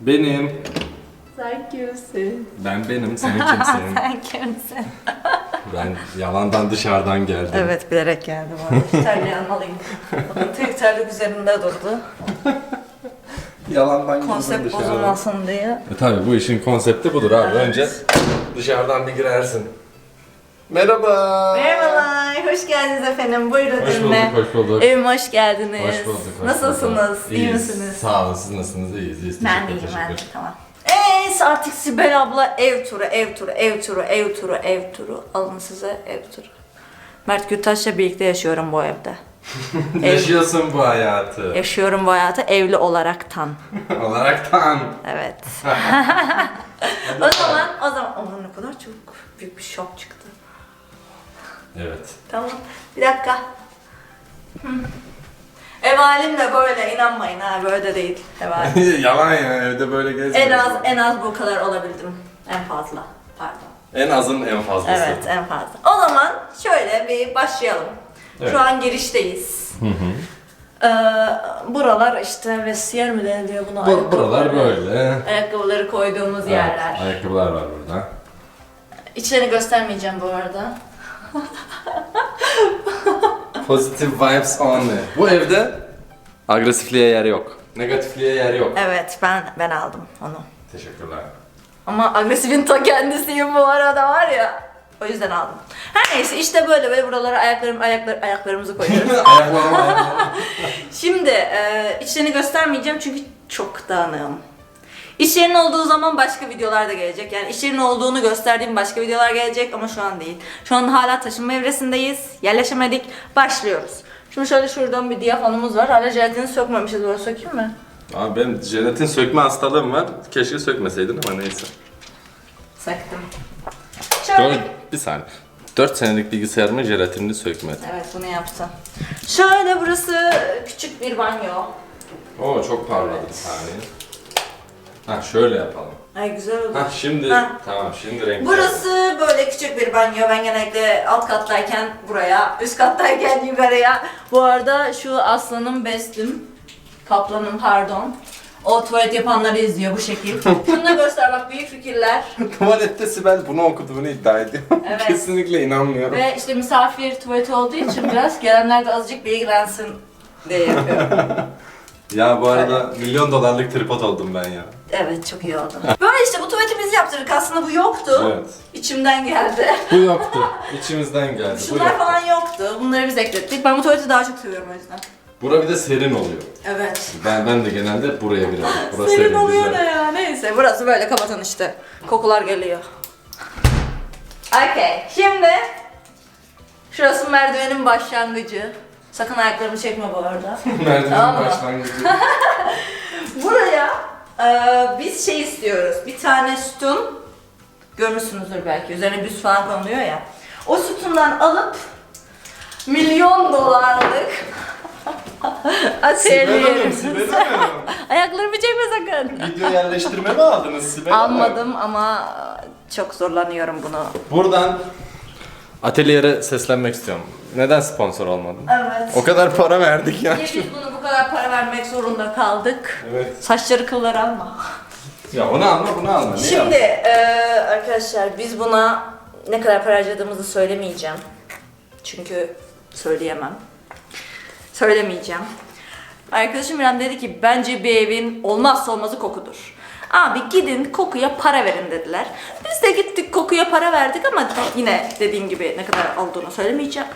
Benim. Sen kimsin? Ben benim. Sen kimsin? Sen kimsin? ben yalandan dışarıdan geldim. Evet bilerek geldim abi. Terliği almalıyım. Bakın tek terlik üzerinde durdu. Yalandan girdim Konsept dışarıdan. bozulmasın diye. E tabi bu işin konsepti budur abi. Evet. Önce dışarıdan bir girersin. Merhaba. Merhabalar, hoş geldiniz efendim. Buyurun Hoş önüne. bulduk, hoş bulduk. Evime hoş geldiniz. Hoş bulduk. hoş Nasılsınız? bulduk. İyi İyiyiz. misiniz? Sağ olun. Siz nasılsınız? İyiyiz. iyiyiz. Ben de iyiyim ben de. Tamam. Eee artık Sibel abla ev turu, ev turu, ev turu, ev turu, ev turu. Alın size ev turu. Mert Gürtaş'la birlikte yaşıyorum bu evde. Ev- Yaşıyorsun bu hayatı. Yaşıyorum bu hayatı evli olaraktan. Olaraktan. Evet. o zaman, o zaman, aman ne kadar çok büyük bir şok çıktı. Evet. Tamam. Bir dakika. Hı. Ev halim de böyle inanmayın ha böyle de değil ev halim. Yalan ya evde böyle gezmiyorsun. en az en az bu kadar olabildim. En fazla. Pardon. En azın en fazlası. Evet en fazla. O zaman şöyle bir başlayalım. Evet. Şu an girişteyiz. Hı hı. Ee, buralar işte vestiyer mi deniliyor buna? Bu, buralar böyle. Ayakkabıları koyduğumuz Evet, yerler. ayakkabılar var burada. İçlerini göstermeyeceğim bu arada. Positive vibes only. Bu evde agresifliğe yer yok. Negatifliğe yer yok. Evet ben ben aldım onu. Teşekkürler. Ama agresifin ta kendisiyim bu arada var ya. O yüzden aldım. Her neyse işte böyle böyle buralara ayaklarım ayaklar ayaklarımızı koyuyoruz. Ayaklarım. Şimdi e, içlerini göstermeyeceğim çünkü çok dağınığım. İşlerin olduğu zaman başka videolar da gelecek. Yani işlerin olduğunu gösterdiğim başka videolar gelecek ama şu an değil. Şu an hala taşınma evresindeyiz. Yerleşemedik. Başlıyoruz. Şimdi şöyle şuradan bir diyafonumuz var. Hala jelatini sökmemişiz. Böyle sökeyim mi? Abi benim jelatin sökme hastalığım var. Keşke sökmeseydin ama neyse. Söktüm. Şöyle Dört, bir saniye. 4 senelik bilgisayarımın jelatinini sökmedi. Evet bunu yaptım. Şöyle burası küçük bir banyo. Oo çok parladı bir saniye. Ha şöyle yapalım. Ay güzel oldu. Ha şimdi Ha. tamam şimdi renk. Burası böyle küçük bir banyo. Ben genellikle alt kattayken buraya, üst kattayken yukarıya. Bu arada şu aslanım bestim. Kaplanım pardon. O tuvalet yapanları izliyor bu şekil. Şunu da göster bak büyük fikirler. Tuvalette Sibel bunu okuduğunu iddia ediyor. Evet. Kesinlikle inanmıyorum. Ve işte misafir tuvaleti olduğu için biraz gelenler de azıcık bilgilensin diye yapıyorum. Ya bu arada milyon dolarlık tripod oldum ben ya. Evet çok iyi oldu. Böyle işte bu tuvaleti biz yaptırdık. Aslında bu yoktu. Evet. İçimden geldi. Bu yoktu. İçimizden geldi. Bu Şunlar yoktu. falan yoktu. Bunları biz eklettik. Ben bu tuvaleti daha çok seviyorum o yüzden. Bura bir de serin oluyor. Evet. Ben ben de genelde buraya girerim. Burası Senin serin, oluyor güzel. da ya neyse. Burası böyle kapatan işte. Kokular geliyor. Okey. Şimdi şurası merdivenin başlangıcı. Sakın ayaklarımı çekme bu arada. Merdivenin Tamam mı? başlangıcı. Buraya e, biz şey istiyoruz. Bir tane sütun görmüşsünüzdür belki. Üzerine büs falan konuluyor ya. O sütundan alıp milyon dolarlık Sibel Hanım, atölye Sibel Hanım. Ayaklarımı çekme sakın. Video yerleştirme mi aldınız Sibel Hanım? Almadım ama çok zorlanıyorum bunu. Buradan atölyere seslenmek istiyorum. Neden sponsor olmadın? Evet. O kadar para verdik ya. Niye biz bunu bu kadar para vermek zorunda kaldık? Evet. Saçları kılları alma. Ya onu alma bunu alma. Ne Şimdi eee, arkadaşlar biz buna ne kadar para harcadığımızı söylemeyeceğim. Çünkü söyleyemem. Söylemeyeceğim. Arkadaşım İrem dedi ki bence bir evin olmazsa olmazı kokudur. Abi gidin kokuya para verin dediler. Biz de gittik kokuya para verdik ama yine dediğim gibi ne kadar olduğunu söylemeyeceğim.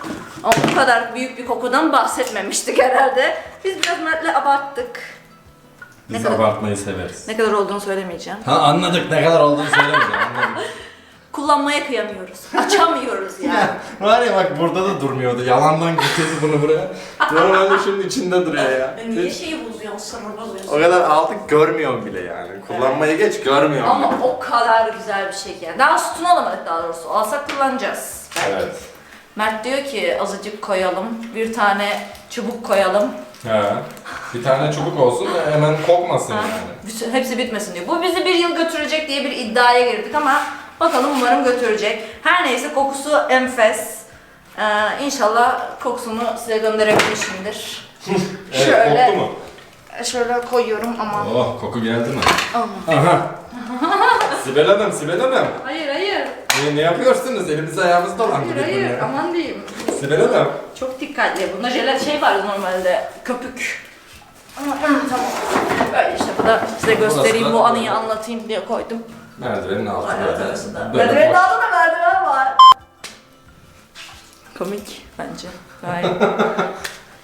Ama bu kadar büyük bir kokudan bahsetmemiştik herhalde. Biz biraz Mert'le abarttık. Biz ne kadar- abartmayı severiz. Ne kadar olduğunu söylemeyeceğim. Ha anladık ne kadar olduğunu söylemeyeceğim anladım. Kullanmaya kıyamıyoruz. Açamıyoruz yani. Var ya bak burada da durmuyordu. Yalandan getirdi bunu buraya. Normalde şunun içinde duruyor ya. Niye şeyi bozuyorsun, sınır bozuyorsun? O kadar aldık görmüyorum bile yani. Kullanmaya geç görmüyorum. Ama bile. o kadar güzel bir şey ki. yani. Daha sütunu alamadık daha doğrusu. Alsak kullanacağız. belki. Evet. Mert diyor ki azıcık koyalım. Bir tane çubuk koyalım. He. Bir tane çubuk olsun da hemen kokmasın Ha, yani. bütün, hepsi bitmesin diyor. Bu bizi bir yıl götürecek diye bir iddiaya girdik ama bakalım umarım götürecek. Her neyse kokusu enfes. Ee, inşallah kokusunu size gönderebilmişimdir. Evet, Şöyle. koktu mu? şöyle koyuyorum ama. Oh koku geldi mi? Aman. Aha. Sibel Hanım, Sibel Hanım. Hayır hayır. Ne, ne yapıyorsunuz? Elimizi ayağımızı dolandırıyor ya. aman diyeyim. Sibel Hanım. Çok dikkatli. Bunda jelat şey var normalde. Köpük. Ama tamam. Böyle işte bu da size göstereyim bu anıyı anlatayım diye koydum. Merdivenin altı Ay, böyle. arasında. Böyle Merdivenin boş. altında merdiven var. Komik bence. Gayet.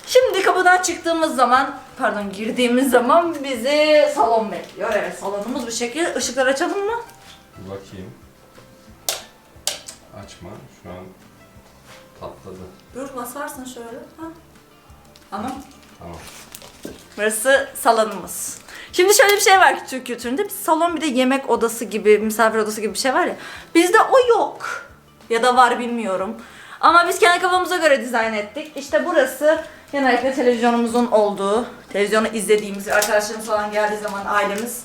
Şimdi kapıdan çıktığımız zaman, pardon girdiğimiz zaman bizi salon bekliyor. Evet salonumuz bu şekilde. Işıkları açalım mı? Bakayım. Açma. Şu an patladı. Dur basarsın şöyle. Ha. Anam. Tamam. Burası salonumuz. Şimdi şöyle bir şey var ki Türk kültüründe. Bir salon bir de yemek odası gibi, misafir odası gibi bir şey var ya. Bizde o yok. Ya da var bilmiyorum. Ama biz kendi kafamıza göre dizayn ettik. İşte burası genellikle televizyonumuzun olduğu, televizyonu izlediğimiz, arkadaşlarımız falan geldiği zaman ailemiz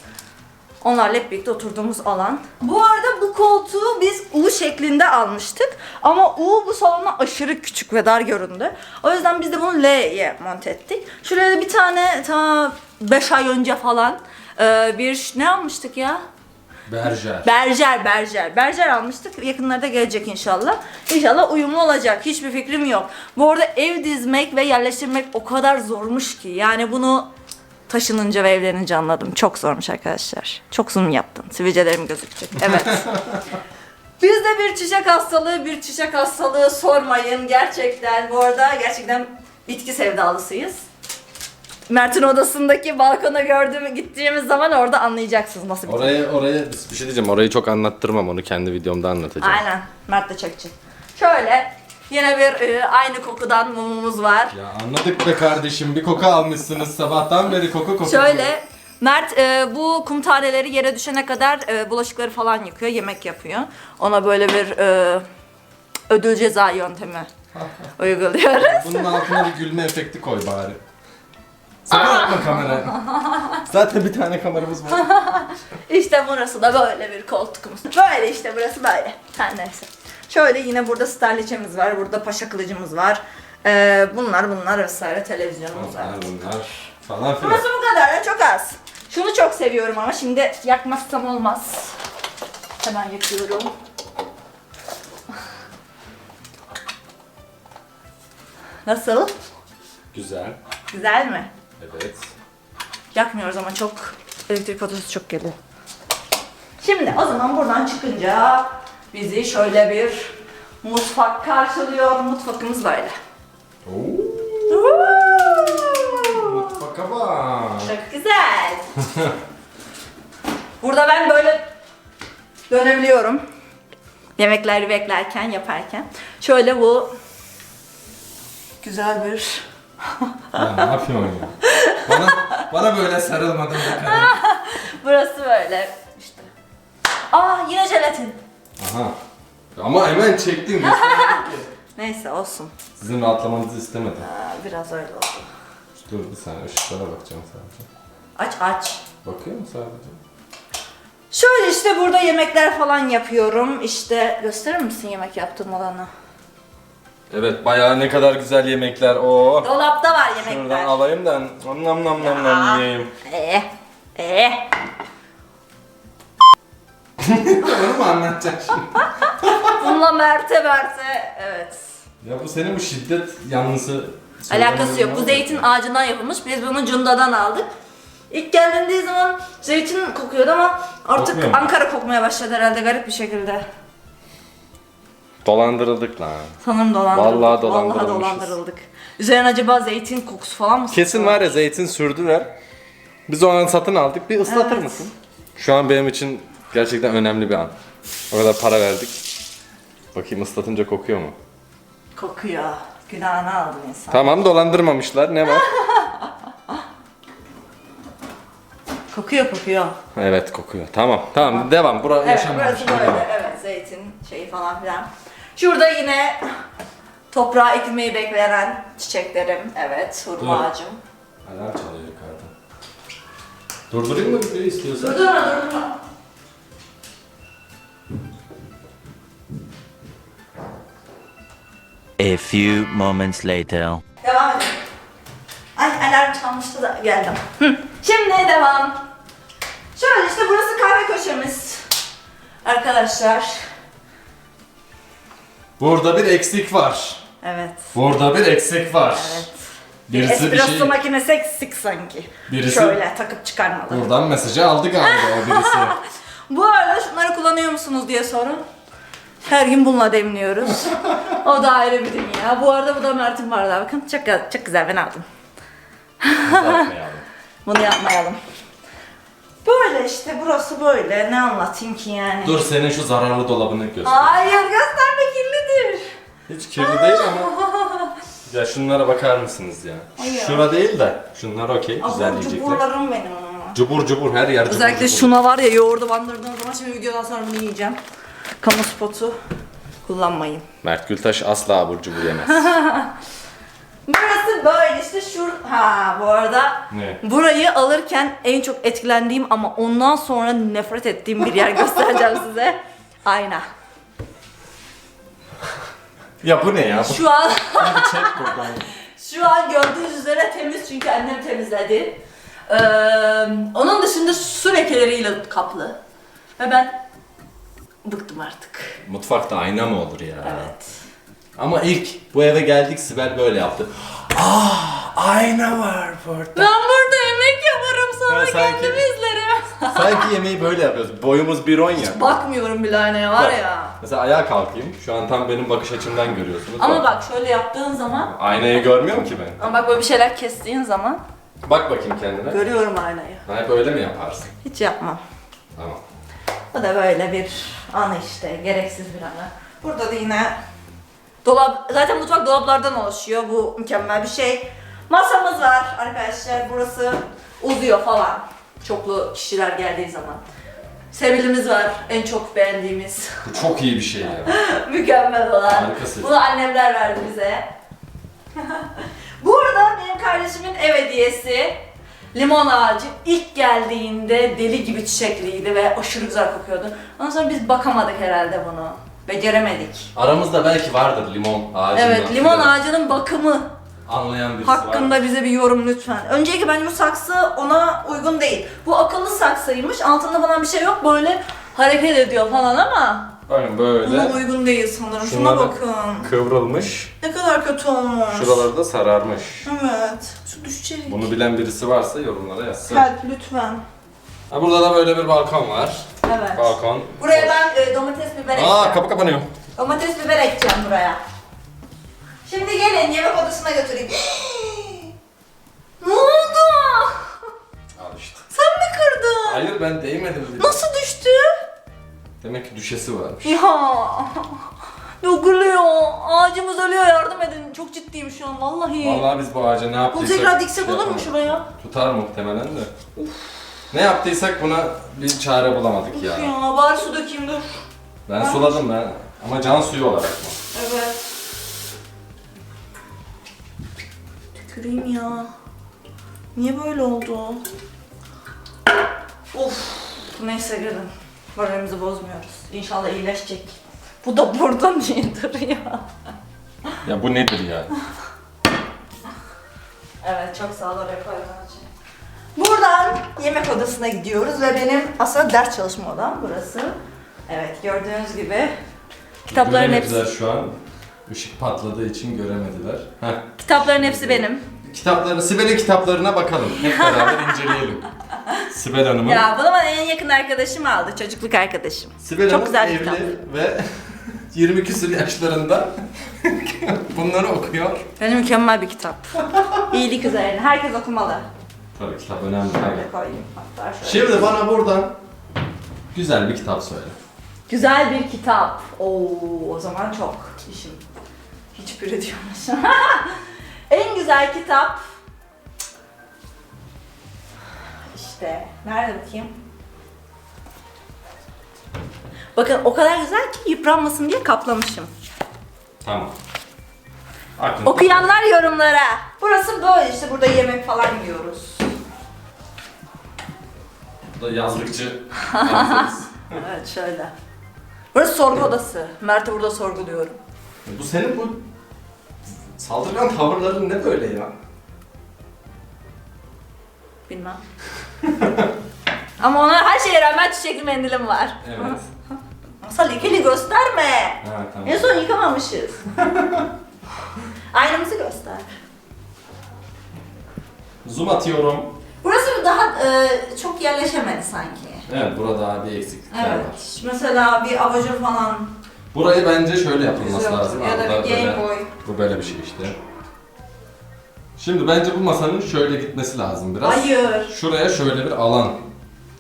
Onlarla hep birlikte oturduğumuz alan. Bu arada bu koltuğu biz U şeklinde almıştık. Ama U bu salona aşırı küçük ve dar göründü. O yüzden biz de bunu L'ye monte ettik. Şuraya da bir tane ta 5 ay önce falan e, bir ne almıştık ya? Berjer. Berjer, berjer. Berjer almıştık. Yakınlarda gelecek inşallah. İnşallah uyumlu olacak. Hiçbir fikrim yok. Bu arada ev dizmek ve yerleştirmek o kadar zormuş ki. Yani bunu taşınınca ve evlenince anladım. Çok zormuş arkadaşlar. Çok zoom yaptım. Sivilcelerim gözükecek. Evet. Bizde bir çiçek hastalığı, bir çiçek hastalığı sormayın. Gerçekten bu arada gerçekten bitki sevdalısıyız. Mert'in odasındaki balkona gördüğüm gittiğimiz zaman orada anlayacaksınız nasıl bir Oraya oraya bir şey diyeceğim. Orayı çok anlattırmam. Onu kendi videomda anlatacağım. Aynen. Mert de çekecek. Şöyle yine bir e, aynı kokudan mumumuz var. Ya anladık be kardeşim. Bir koku almışsınız sabahtan beri koku koku. Şöyle Mert e, bu kum taneleri yere düşene kadar e, bulaşıkları falan yıkıyor, yemek yapıyor. Ona böyle bir e, ödül ceza yöntemi uyguluyoruz. Bunun altına bir gülme efekti koy bari. Sakın atma kamerayı. Zaten bir tane kameramız var. İşte burası da böyle bir koltukumuz. Böyle işte burası böyle. Her neyse. Şöyle yine burada sterliçemiz var, burada paşa kılıcımız var. E, bunlar bunlar vesaire televizyonumuz var. Bunlar bunlar falan filan. Burası bu kadar da çok az. Şunu çok seviyorum ama şimdi yakmazsam olmaz. Hemen yakıyorum. Nasıl? Güzel. Güzel mi? Evet. Yakmıyoruz ama çok elektrik faturası çok geliyor. Şimdi o zaman buradan çıkınca bizi şöyle bir mutfak karşılıyor. Mutfakımız böyle. Oo, mutfaka bak. Çok güzel. Burada ben böyle dönebiliyorum. Yemekleri beklerken, yaparken. Şöyle bu güzel bir Ya ne yapıyorsun ya? Bana, bana böyle sarılmadın be karım. burası böyle işte. Aa yine jelatin. Aha. Ama hemen çektin. Neyse olsun. Sizin rahatlamanızı istemedim. Aa, biraz öyle oldu. Dur bir saniye ışıklara bakacağım sadece. Aç aç. Bakıyor mu sadece? Şöyle işte burada yemekler falan yapıyorum. İşte gösterir misin yemek yaptığım alanı? Evet bayağı ne kadar güzel yemekler. Oo. Dolapta var yemekler. Şuradan alayım da nam nam nam nam nam yiyeyim. Ee, ee. Onu mu anlatacaksın şimdi? Bununla Mert'e Mert'e. Evet. Ya bu senin bu şiddet yanlısı. Alakası yok. Bu zeytin ağacından yapılmış. Biz bunu Cunda'dan aldık. İlk geldiğinde zaman zeytin kokuyordu ama artık Kokmuyor mu? Ankara kokmaya başladı herhalde garip bir şekilde. Dolandırıldık lan. Sanırım dolandırıldık. Vallahi Vallahi dolandırılmışız. dolandırıldık. Üzerine acaba zeytin kokusu falan mı Kesin var ya zeytin sürdüler. Biz o an satın aldık. Bir ıslatır Evet. mısın? Şu an benim için gerçekten önemli bir an. O kadar para verdik. Bakayım ıslatınca kokuyor mu? Kokuyor. Günahını aldı insan. Tamam dolandırmamışlar. Ne var? Kokuyor kokuyor. evet kokuyor. Tamam. Tamam. Devam. Bura Evet burası böyle. Evet zeytin şeyi falan filan. Şurada yine toprağa ekilmeyi bekleyen çiçeklerim. Evet hurma Dur. ağacım. Alarm çalıyor yukarıda. Durdurayım mı videoyu istiyorsan? Durdurma durdurma. A few moments later. Devam edelim. Ay alarm çalmıştı da geldim. Hı. Şimdi devam. Şöyle işte burası kahve köşemiz. Arkadaşlar. Burada bir eksik var. Evet. Burada bir eksik var. Evet. Birisi bir Espresso şey... makinesi eksik sanki. Birisi- Şöyle takıp çıkarmalı. Buradan mesajı aldı galiba birisi. Bu arada şunları kullanıyor musunuz diye sorun. Her gün bununla demliyoruz. o da ayrı bir dünya. Bu arada bu da Mert'in bardağı. Bakın çok, çok güzel ben aldım. Uzatmayalım. Bunu yapmayalım. Böyle işte burası böyle. Ne anlatayım ki yani? Dur senin şu zararlı dolabını göster. Hayır gösterme kirlidir. Hiç kirli değil ama. Ya şunlara bakar mısınız ya? Hayır. Şura değil de. Şunlar okey. Güzel Abur yiyecekler. cuburlarım benim ama. Cubur cubur her yer cubur Özellikle cubur. şuna var ya yoğurdu bandırdığım zaman şimdi videodan sonra bunu yiyeceğim. Kamu spotu kullanmayın. Mert Gültaş asla abur cubur yemez. Burası böyle işte şur... Ha bu arada ne? burayı alırken en çok etkilendiğim ama ondan sonra nefret ettiğim bir yer göstereceğim size. Ayna. Ya bu ne ya? Şu an Bir çek buradan. şu an gördüğünüz üzere temiz çünkü annem temizledi. Ee, onun dışında su lekeleriyle kaplı. Ve ben bıktım artık. Mutfakta ayna mı olur ya? Evet. Ama ilk bu eve geldik Sibel böyle yaptı. Ah ayna var burada. Ben burada yemek yaparım sonra Ha, sanki- kendim izlerim. Sanki yemeği böyle yapıyoruz. Boyumuz 1.10 ya. Bakmıyorum bile aynaya var Bak, ya. Mesela ayağa kalkayım. Şu an tam benim bakış açımdan görüyorsunuz. Ama bak şöyle yaptığın zaman Aynayı görmüyorum ki ben. ama bak böyle bir şeyler kestiğin zaman Bak bakayım kendine. görüyorum aynayı. Ha, hep öyle mi yaparsın? Hiç yapmam. Tamam. Bu da böyle bir anı işte, gereksiz bir anı. Burada da yine dolap, zaten mutfak dolaplardan oluşuyor. Bu mükemmel bir şey. Masamız var arkadaşlar. Burası uzuyor falan. Çoklu kişiler geldiği zaman. Sebilimiz var. En çok beğendiğimiz. Bu çok iyi bir şey ya. mükemmel olan. Harikasın. Bunu annemler verdi bize. Bu arada benim kardeşimin ev hediyesi limon ağacı ilk geldiğinde deli gibi çiçekliydi ve aşırı güzel kokuyordu. Ondan sonra biz bakamadık herhalde bunu. Beceremedik. Aramızda belki vardır limon ağacı. Evet, limon ağacının bakımı Anlayan birisi hakkında var. bize bir yorum lütfen. Öncelikle bence bu saksı ona uygun değil. Bu akıllı saksıymış. Altında falan bir şey yok. Böyle hareket ediyor falan ama böyle ona uygun değil sanırım. Şuna Şunları- bakın. kıvrılmış. Ne kadar kötü olmuş. Şuraları da sararmış. Evet. Şu düşecek. Bunu bilen birisi varsa yorumlara yazsın. Help lütfen. Ha, burada da böyle bir balkon var. Evet. Balkon. Buraya ben e, domates biber ekeceğim. Aa kapı kapanıyor. Domates biber ekeceğim buraya. Şimdi gelin yemek odasına götüreyim. ne oldu? Al işte. Sen mi kırdın? Hayır ben değmedim bile. Nasıl düştü? Demek ki düşesi varmış. Ya. Dökülüyor. Ağacımız ölüyor yardım edin. Çok ciddiyim şu an vallahi. Vallahi biz bu ağaca ne Bunu yaptıysak... tekrar diksek olur mu şuraya? Tutar muhtemelen de. Ne yaptıysak buna bir çare bulamadık ya. Ya bari su dökeyim dur. Ben suladım ben. Ama can suyu olarak mı? Evet. Tüküreyim ya. Niye böyle oldu? Of. Neyse gelin. Moralimizi bozmuyoruz. İnşallah iyileşecek. Bu da burada niye duruyor? Ya bu nedir ya? Evet çok sağ ol için. Buradan yemek odasına gidiyoruz ve benim aslında ders çalışma odam burası. Evet gördüğünüz gibi kitapların Göremediler hepsi şu an. Işık patladığı için göremediler. Heh. kitapların hepsi benim. Kitapları, Sibel'in kitaplarına bakalım. Hep beraber inceleyelim. Sibel Hanım'ın. Ya bunu bana en yakın arkadaşım aldı, çocukluk arkadaşım. Sibel Çok Hanım güzel evli kitap. ve 20 küsur yaşlarında bunları okuyor. Bence mükemmel bir kitap. İyilik üzerine. Herkes okumalı. Tabii kitap önemli. Şöyle koyayım hatta şöyle. Şimdi bana buradan güzel bir kitap söyle. Güzel bir kitap. Oo, o zaman çok işim. Hiçbiri diyormuşum. en güzel kitap. İşte nerede bakayım? Bakın o kadar güzel ki yıpranmasın diye kaplamışım. Tamam. Aklında. Okuyanlar yorumlara. Burası böyle işte burada yemek falan yiyoruz. Bu da yazlıkçı. Evet şöyle. Burası sorgu odası. Mert'i burada sorguluyorum. bu senin bu saldırgan tavırların ne böyle ya? Bilmem. Ama ona her şeye rağmen çiçekli mendilim var. Evet. Masa lekeli gösterme. Ha tamam. En son yıkamamışız. Aynamızı göster. Zoom atıyorum. Daha e, çok yerleşemedi sanki. Evet burada daha bir eksiklikler var. Evet. Mesela bir abajur falan. Burayı bence şöyle yapılması Güzel lazım. olur. Ya da Arada bir Game Boy. Bu böyle bir şey işte. Şimdi bence bu masanın şöyle gitmesi lazım biraz. Hayır. Şuraya şöyle bir alan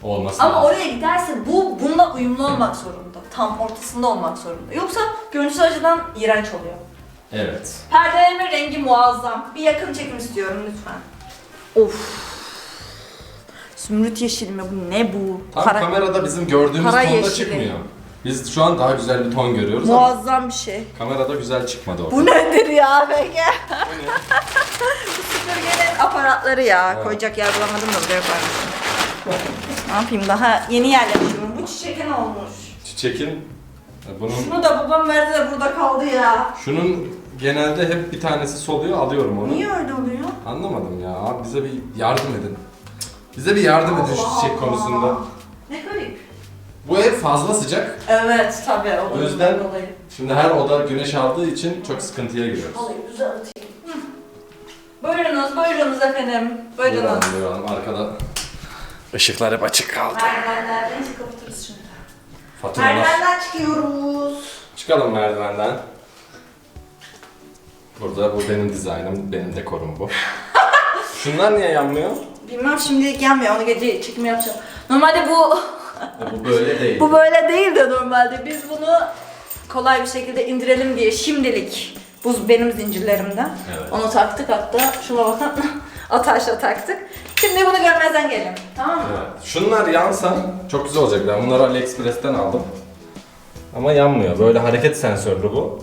olması Ama lazım. oraya giderse bu bununla uyumlu olmak zorunda. Tam ortasında olmak zorunda. Yoksa görüntüsü açıdan iğrenç oluyor. Evet. Perdelerimin rengi muazzam. Bir yakın çekim istiyorum lütfen. Of. Zümrüt yeşili mi bu? Ne bu? Tam kamerada bizim gördüğümüz Kara tonda yeşili. çıkmıyor. Biz şu an daha güzel bir ton görüyoruz ama Muazzam bir şey. kamerada güzel çıkmadı orada. Bu nedir ya peki? bu süpürgenin aparatları ya. Evet. Koyacak yer bulamadım da buraya koymuşum. ne yapayım daha yeni yerleşiyorum. Bu çiçeğe ne olmuş? Çiçekin e, bunun Şunu da babam verdi de burada kaldı ya. şunun genelde hep bir tanesi soluyor alıyorum onu. Niye öyle oluyor? Anlamadım ya. Abi bize bir yardım edin. Bize bir yardım edin şu çiçek konusunda. Ne garip. Bu ev fazla sıcak. Evet tabii. O yüzden- dolayı. Şimdi her oda güneş aldığı için çok sıkıntıya giriyoruz. Alayım güzel atayım. Buyurunuz, buyurunuz efendim. Buyurunuz. Buyuralım, buyuralım. Arkada ışıklar hep açık kaldı. Merdivenlerden kapatırız şimdi. Faturalar. Merdivenden çıkıyoruz. Çıkalım merdivenden. Burada bu benim dizaynım, benim dekorum bu. Şunlar niye yanmıyor? Bilmem şimdilik gelmiyor, onu gece çekim yapacağım. Normalde bu E, bu böyle değil. bu böyle değil de normalde. Biz bunu kolay bir şekilde indirelim diye şimdilik bu benim zincirlerimden. Evet. Onu taktık hatta şuna bakın ataşla taktık. Şimdi bunu görmezden gelin. Tamam mı? Evet. Şunlar yansa çok güzel olacak. Ben bunları AliExpress'ten aldım. Ama yanmıyor. Böyle hareket sensörlü bu.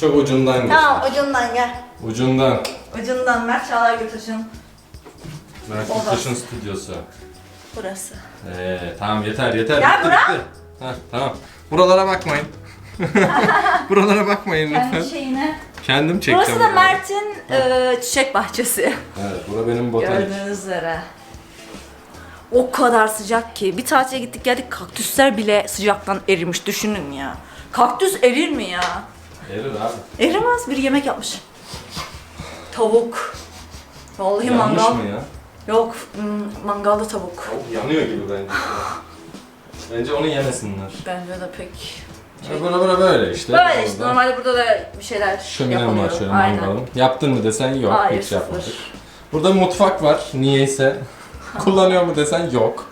Çok ucundan geçti. Tamam ucundan gel. Ucundan. Ucundan Mert Çağlar götürsün. Mert. Yurttaş'ın stüdyosu. Burası. Ee, tamam yeter yeter. Gel bitti, bura. bitti. Heh, tamam. Buralara bakmayın. Buralara bakmayın Kendi lütfen. şeyine. Kendim çekeceğim. Burası da buraları. Mert'in e, çiçek bahçesi. Evet, bura benim botanik. Gördüğünüz üzere. O kadar sıcak ki. Bir tatile gittik geldik kaktüsler bile sıcaktan erimiş. Düşünün ya. Kaktüs erir mi ya? Erir abi. Erimez. Bir yemek yapmış. Tavuk. Vallahi Yanmış mangal. mı ya? Yok, hmm, mangalda tavuk. Yanıyor gibi bence. bence onu yemesinler. Bence de pek. Ya bura bura böyle işte. Böyle işte Orada normalde burada da bir şeyler Şöminem yapılıyor. var şöyle Aynen. mangalım. Yaptın mı desen yok. Hayır, hiç sıfır. yapmadık. Burada mutfak var niyeyse. Kullanıyor mu desen yok.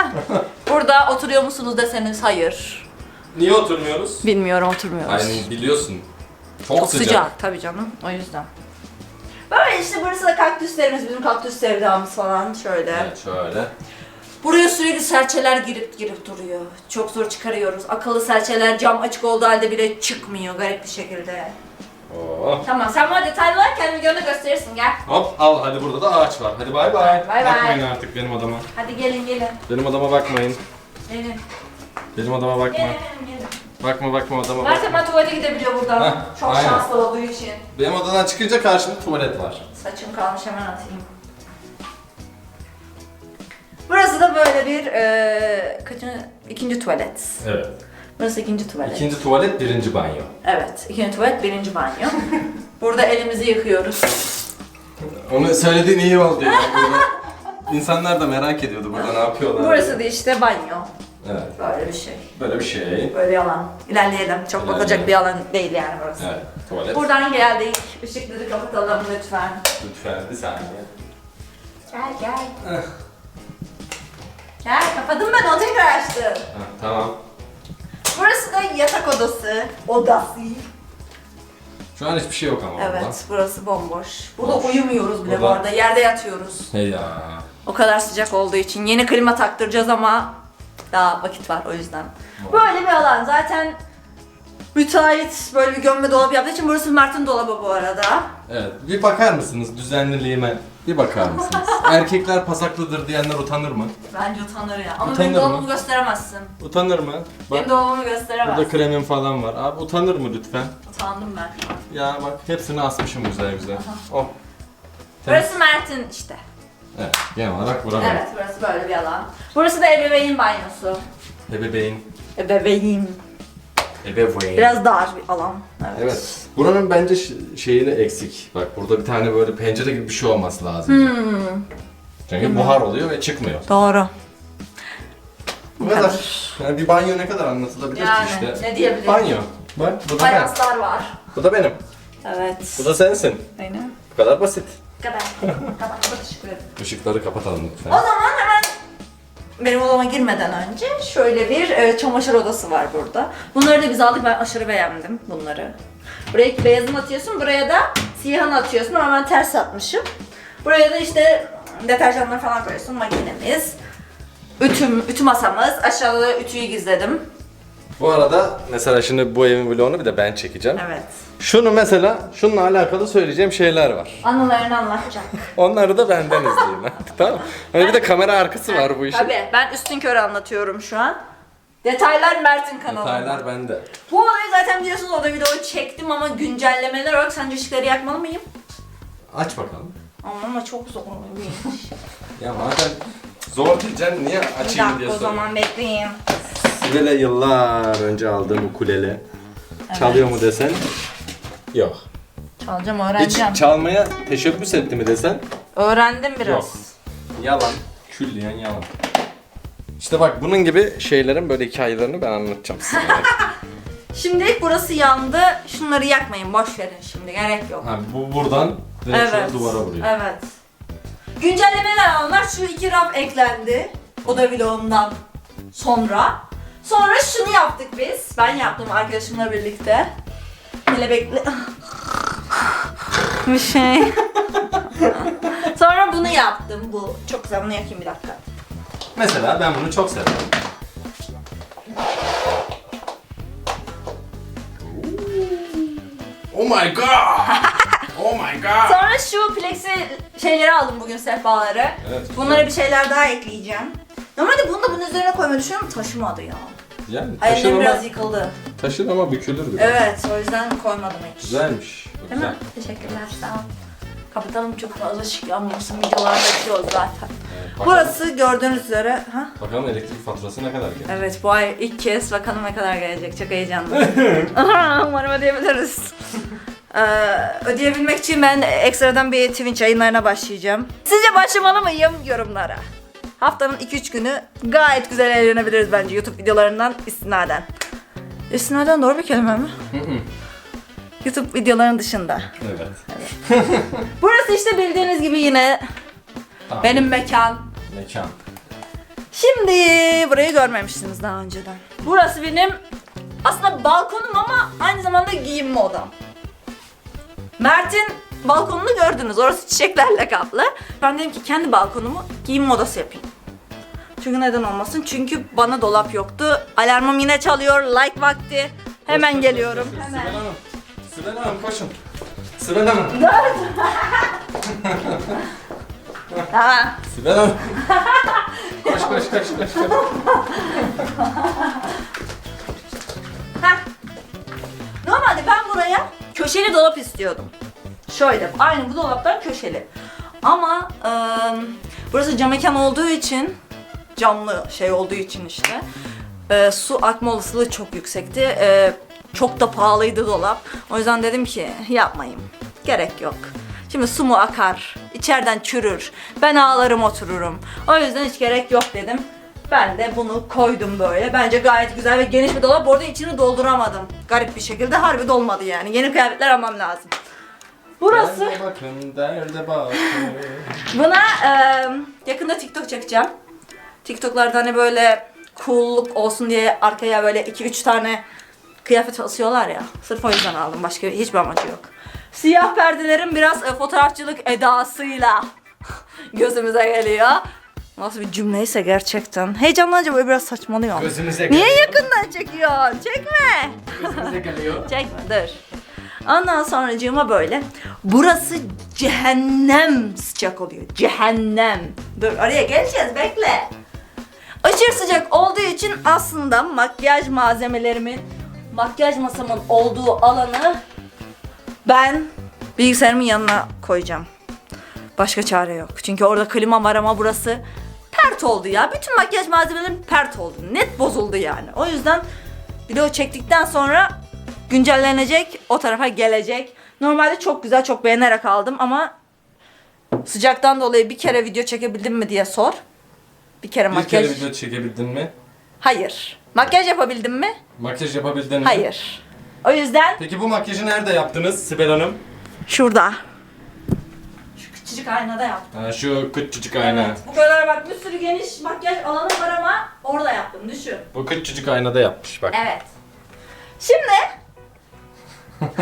Burada oturuyor musunuz deseniz hayır. Niye oturmuyoruz? Bilmiyorum oturmuyoruz. Aynen biliyorsun. Çok, Çok sıcak. sıcak. tabii canım o yüzden. Böyle işte burası da kaktüslerimiz, bizim kaktüs sevdamız falan şöyle. Evet şöyle. Buraya sürekli serçeler girip girip duruyor. Çok zor çıkarıyoruz. Akıllı serçeler cam açık olduğu halde bile çıkmıyor garip bir şekilde. Oo. Tamam sen bana detaylı kendi videonu gösterirsin gel. Hop al hadi burada da ağaç var. Hadi bay bay. Bay bay. Bakmayın artık benim adama. Hadi gelin gelin. Benim adama bakmayın. Gelin. Benim adama bakma. Gelin gelin. Bakma bakma adama Mert bakma. hemen tuvalete gidebiliyor buradan. Heh, Çok aynen. şanslı olduğu için. Benim odadan çıkınca karşımda tuvalet var. Saçım kalmış hemen atayım. Burası da böyle bir eee kaçıncı ikinci tuvalet. Evet. Burası ikinci tuvalet. İkinci tuvalet, birinci banyo. Evet, ikinci tuvalet, birinci banyo. Burada elimizi yıkıyoruz. Onu söylediğin iyi oldu ya. Burada İnsanlar da merak ediyordu burada ne yapıyorlar. Burası da işte banyo. Evet. Böyle bir şey. Böyle bir şey. Böyle bir alan. İlerleyelim. Çok İlerleyelim. bakacak bir alan değil yani burası. Evet. Tuvalet. Buradan geldik. Işıkları kapatalım lütfen. Lütfen bir saniye. Gel gel. Eh. Gel kapadım ben o tekrar açtım. Ha, tamam. Burası da yatak odası. Odası. Şu an hiçbir şey yok ama burada. Evet, burası bomboş. Burada Boş. uyumuyoruz bile bu Burada- arada. Yerde yatıyoruz. Hey ya. O kadar sıcak olduğu için yeni klima taktıracağız ama daha vakit var o yüzden. Böyle bir alan. Zaten müteahhit böyle bir gömme dolabı yaptığı için burası Mert'in dolabı bu arada. Evet. Bir bakar mısınız düzenliliğime? Bir bakar mısınız? Erkekler pasaklıdır diyenler utanır mı? Bence utanır ya. Ama Utanır benim mı? dolabımı gösteremezsin. Utanır mı? Bak Benim dolabımı gösteremezsin. burada kremim falan var. Abi utanır mı lütfen? Utandım ben. Ya bak hepsini asmışım güzel güzel. Oh. Burası Mert'in işte. Evet. Genel olarak bura Evet burası böyle bir alan. Burası da ebeveyn banyosu. Ebeveyn. Ebeveyn. Ebeveyn. Biraz dar bir alan. Evet. Evet. Buranın bence ş- şeyi de eksik. Bak burada bir tane böyle pencere gibi bir şey olması lazım. Hmm. Çünkü buhar oluyor ve çıkmıyor. Doğru. Bu kadar. Yani bir banyo ne kadar anlatılabilir Yani ki işte. ne diyebilirim? Banyo. Bak bu da ben. Fayanslar var. Bu da benim. Evet. Bu da sensin. Aynen. Bu kadar basit. Kadar. Kapat ederim. Işıkları kapatalım lütfen. O zaman hemen benim odama girmeden önce şöyle bir e, çamaşır odası var burada. Bunları da biz aldık. Ben aşırı beğendim bunları. Buraya beyazını atıyorsun, buraya da siyahını atıyorsun ama ben ters atmışım. Buraya da işte deterjanları falan koyuyorsun. Makinemiz, ütüm, ütü masamız. Aşağıda da ütüyü gizledim. Bu arada mesela şimdi bu evin vlogunu bir de ben çekeceğim. Evet. Şunu mesela, şununla alakalı söyleyeceğim şeyler var. Anılarını anlatacak. Onları da benden izleyin. ha. tamam. Hani bir de kamera arkası var bu işin. Tabii ben üstün körü anlatıyorum şu an. Detaylar Mert'in kanalında. Detaylar bende. Bu olayı zaten biliyorsunuz o da videoyu çektim ama güncellemeler olarak sence ışıkları yakmalı mıyım? Aç bakalım. Ama, ama çok zor oluyor. Ya madem zor diyeceksin niye Bir açayım diye dakika o soruyorum. zaman bekleyin. Sibel'e yıllar önce aldığım ukulele. Çalıyor mu desen? Yok. Çalacağım Hiç öğreneceğim. çalmaya teşebbüs etti mi desen? Öğrendim biraz. Yok. Yalan. Külliyen yalan. İşte bak bunun gibi şeylerin böyle hikayelerini ben anlatacağım size. Şimdi burası yandı. Şunları yakmayın. Boş verin şimdi. Gerek yok. ha, bu buradan direkt şöyle duvara vuruyor. Evet. Güncellemeler alanlar şu iki raf eklendi. O da vlogumdan sonra. Sonra şunu yaptık biz. Ben yaptım arkadaşımla birlikte. Kelebekli... Bir şey. sonra bunu yaptım. Bu çok güzel. Bunu yakayım bir dakika. Mesela ben bunu çok severim. Oh my god! Oh my god! Sonra şu plexi şeyleri aldım bugün sehpaları. Evet, Bunlara güzel. bir şeyler daha ekleyeceğim. Normalde bunu da bunun üzerine koymayı düşünüyorum taşımadı ya. Yani taşır Hayallerim ama, biraz yıkıldı. taşır ama bükülür biraz. Evet o yüzden koymadım hiç. Güzelmiş. Değil Güzel. mi? Teşekkürler sağ ol. Kapatalım çok fazla ışık yanmasın videolarda açıyoruz zaten. Evet, bakalım, Burası gördüğünüz üzere. Ha? bakalım elektrik faturası ne kadar gelir? Evet bu ay ilk kez bakalım ne kadar gelecek. Çok heyecanlı. Umarım ödeyebiliriz. Ee, ödeyebilmek için ben ekstradan bir Twitch yayınlarına başlayacağım. Sizce başlamalı mıyım? Yorumlara. Haftanın 2-3 günü gayet güzel eğlenebiliriz bence YouTube videolarından istinaden. İstinaden doğru bir kelime mi? YouTube videoların dışında. Evet. Burası işte bildiğiniz gibi yine Tamam. benim mekan. mekan. Şimdi burayı görmemiştiniz daha önceden. Burası benim aslında balkonum ama aynı zamanda giyinme odam. Mert'in balkonunu gördünüz. Orası çiçeklerle kaplı. Ben dedim ki kendi balkonumu giyinme odası yapayım. Çünkü neden olmasın? Çünkü bana dolap yoktu. Alarmım yine çalıyor. Like vakti. Hemen Koş, geliyorum. koş, koş. Hemen. Sibel Hanım. Sibel Hanım koşun. Sibel Hanım. Tamam. Sibel Hanım. koş koş koş koş. koş. Normalde ben buraya köşeli dolap istiyordum. Şöyle, aynı bu dolaptan köşeli. Ama eee, burası cam mekan olduğu için, camlı şey olduğu için işte, eee, su akma olasılığı çok yüksekti. Eee, çok da pahalıydı dolap. O yüzden dedim ki yapmayayım. Gerek yok. Şimdi su mu akar, içeriden çürür, ben ağlarım otururum. O yüzden hiç gerek yok dedim. Ben de bunu koydum böyle. Bence gayet güzel ve geniş bir dolap. Bu arada içini dolduramadım. Garip bir şekilde harbi dolmadı yani. Yeni kıyafetler almam lazım. Burası. Bakın, derde bakın. Buna eee, yakında TikTok çekeceğim. TikTok'larda hani böyle coolluk olsun diye arkaya böyle 2-3 tane kıyafet asıyorlar ya. Sırf o yüzden aldım. Başka hiçbir amacı yok. Siyah perdelerim biraz e, fotoğrafçılık edasıyla gözümüze geliyor. Nasıl bir cümleyse gerçekten. Heyecanlanınca böyle biraz saçmalıyorum. Gözümüze Niye yakından çekiyorsun? Çekme. Gözümüze geliyor. Çekme dur. Ondan sonracığıma böyle. Burası cehennem sıcak oluyor. Cehennem. Dur oraya geleceğiz bekle. Aşırı sıcak olduğu için aslında makyaj malzemelerimin, makyaj masamın olduğu alanı ben bilgisayarımın yanına koyacağım. Başka çare yok. Çünkü orada klima var ama burası pert oldu ya. Bütün makyaj malzemelerim pert oldu. Net bozuldu yani. O yüzden video çektikten sonra güncellenecek, o tarafa gelecek. Normalde çok güzel, çok beğenerek aldım ama sıcaktan dolayı bir kere video çekebildim mi diye sor. Bir kere Bir makyaj... kere video çekebildin mi? Hayır. Makyaj yapabildim mi? Makyaj yapabildin mi? Hayır. O yüzden Peki bu makyajı nerede yaptınız Sibel Hanım? şurada. Şu küçücük aynada yaptım. Ha, şu küçücük ayna. Evet. Bu kadar bak bir sürü geniş makyaj alanı var ama orada yaptım düşün. Bu küçücük aynada yapmış bak. Evet. Şimdi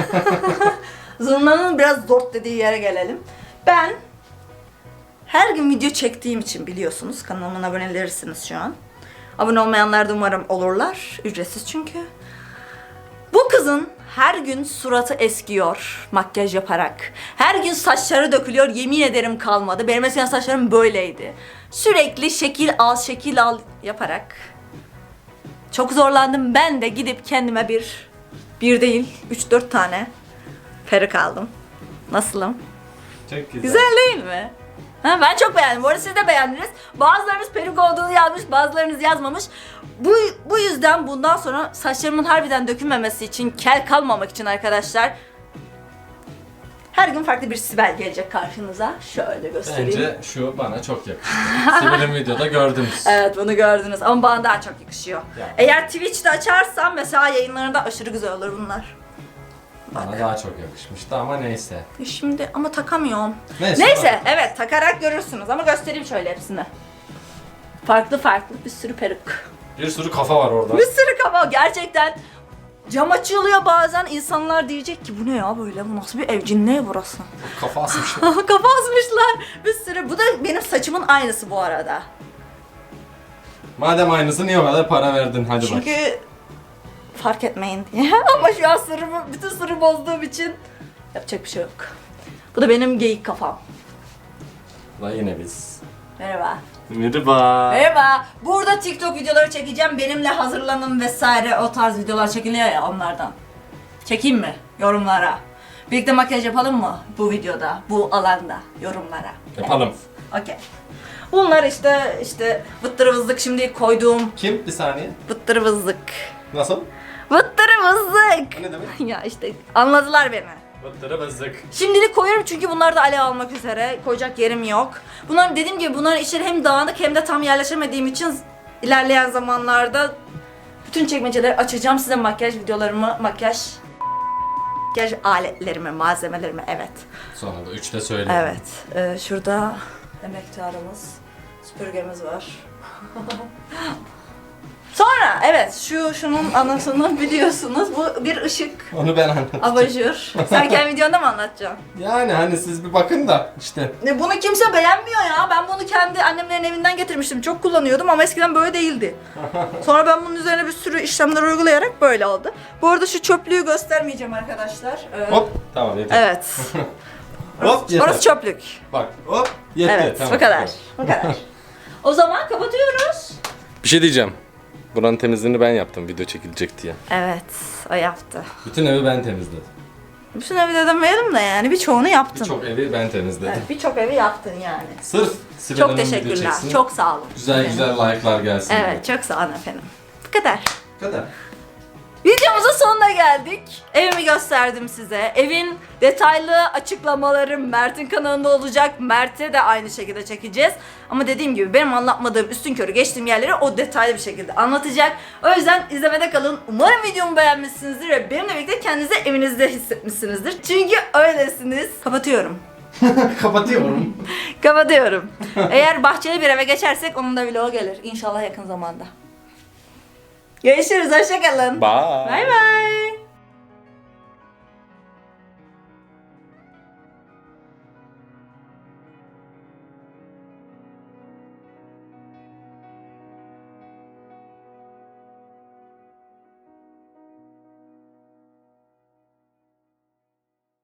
Zurna'nın biraz zor dediği yere gelelim. Ben her gün video çektiğim için biliyorsunuz kanalımın abonelerisiniz şu an. Abone olmayanlar da umarım olurlar. Ücretsiz çünkü. Bu kızın her gün suratı eskiyor makyaj yaparak. Her gün saçları dökülüyor. Yemin ederim kalmadı. Benim eskiden saçlarım böyleydi. Sürekli şekil al şekil al yaparak çok zorlandım. Ben de gidip kendime bir, bir değil, 3-4 tane peruk aldım. Nasılım? Çok güzel. Güzel değil mi? Ha, ben çok beğendim. Bu arada siz de beğendiniz. Bazılarınız peruk olduğunu yazmış, bazılarınız yazmamış. Bu, bu yüzden bundan sonra saçlarımın harbiden dökülmemesi için, kel kalmamak için arkadaşlar her gün farklı bir Sibel gelecek karşınıza. Şöyle göstereyim. Bence şu bana çok yakıştı. Sibel'in videoda gördünüz. Evet bunu gördünüz ama bana daha çok yakışıyor. Yani. Eğer Twitch'te açarsam mesela yayınlarında aşırı güzel olur bunlar. Bana daha çok yakışmıştı ama neyse. E Şimdi ama takamıyorum. Neyse. Neyse evet takarak görürsünüz ama göstereyim şöyle hepsini. Farklı farklı bir sürü peruk. Bir sürü kafa var orada. Bir sürü kafa gerçekten. Cam açılıyor bazen insanlar diyecek ki bu ne ya böyle bu nasıl bir ev cinne burası. Kafa asmış. Kafa asmışlar bir sürü. Bu da benim saçımın aynısı bu arada. Madem aynısı niye o kadar para verdin? Hadi bak. Çünkü fark etmeyin diye. Ama şu an sırrımı, bütün sırrı bozduğum için yapacak bir şey yok. Bu da benim geyik kafam. Da yine biz. Merhaba. Merhaba. Merhaba. Burada TikTok videoları çekeceğim. Benimle hazırlanın vesaire o tarz videolar çekiliyor ya onlardan. Çekeyim mi? Yorumlara. Birlikte makyaj yapalım mı bu videoda, bu alanda? Yorumlara. Yapalım. Okey. Bunlar işte işte vıttırı vızlık şimdi koyduğum Kim? Bir saniye. vıttırı vızlık. Nasıl? Vıttırı vızlık. Bu ne demek? ya işte anladılar beni. Bıttırı bızlık. Şimdilik koyuyorum çünkü bunlar da alev almak üzere. Koyacak yerim yok. Bunlar dediğim gibi bunların içleri hem dağınık hem de tam yerleşemediğim için ilerleyen zamanlarda bütün çekmeceleri açacağım size makyaj videolarımı, makyaj makyaj aletlerimi, malzemelerimi evet. Sonra da üçte söyle. Evet. Ee, şurada emektarımız, süpürgemiz var. Sonra evet şu şunun anasını biliyorsunuz. Bu bir ışık Onu ben anlatacağım. abajur. Sen kendi videonda mı anlatacaksın? Yani hani siz bir bakın da işte. Ne bunu kimse beğenmiyor ya. Ben bunu kendi annemlerin evinden getirmiştim. Çok kullanıyordum ama eskiden böyle değildi. Sonra ben bunun üzerine bir sürü işlemler uygulayarak böyle oldu. Bu arada şu çöplüğü göstermeyeceğim arkadaşlar. Ee, Hop. Tamam yeter. Evet. Hop yeter. Orası çöplük. Bak hop yetti. Evet, tamam. bu kadar. Bu kadar. o zaman kapatıyoruz. Bir şey diyeceğim. Buranın temizliğini ben yaptım video çekilecek diye. Evet, o yaptı. Bütün evi ben temizledim. Bütün evi de demeyelim de yani birçoğunu yaptın. Birçok evi ben temizledim. Evet, birçok evi yaptın yani. Sırf Sibel Çok Hanım video teşekkürler. çeksin. Çok sağ olun. güzel güzel like'lar gelsin. Evet, çok sağ olun efendim. Bu kadar. Bu kadar. Videomuzun sonuna geldik. Evimi gösterdim size. Evin detaylı açıklamaları Mert'in kanalında olacak. Mert'e de aynı şekilde çekeceğiz. Ama dediğim gibi benim anlatmadığım üstün körü geçtiğim yerleri o detaylı bir şekilde anlatacak. O yüzden izlemede kalın. Umarım videomu beğenmişsinizdir ve benimle birlikte kendinizi evinizde hissetmişsinizdir. Çünkü öylesiniz. Kapatıyorum. Kapatıyorum. Kapatıyorum. Eğer bahçeli bir eve geçersek onun da vlogu gelir. İnşallah yakın zamanda. Görüşürüz. Hoşçakalın. Bye. Bay bay.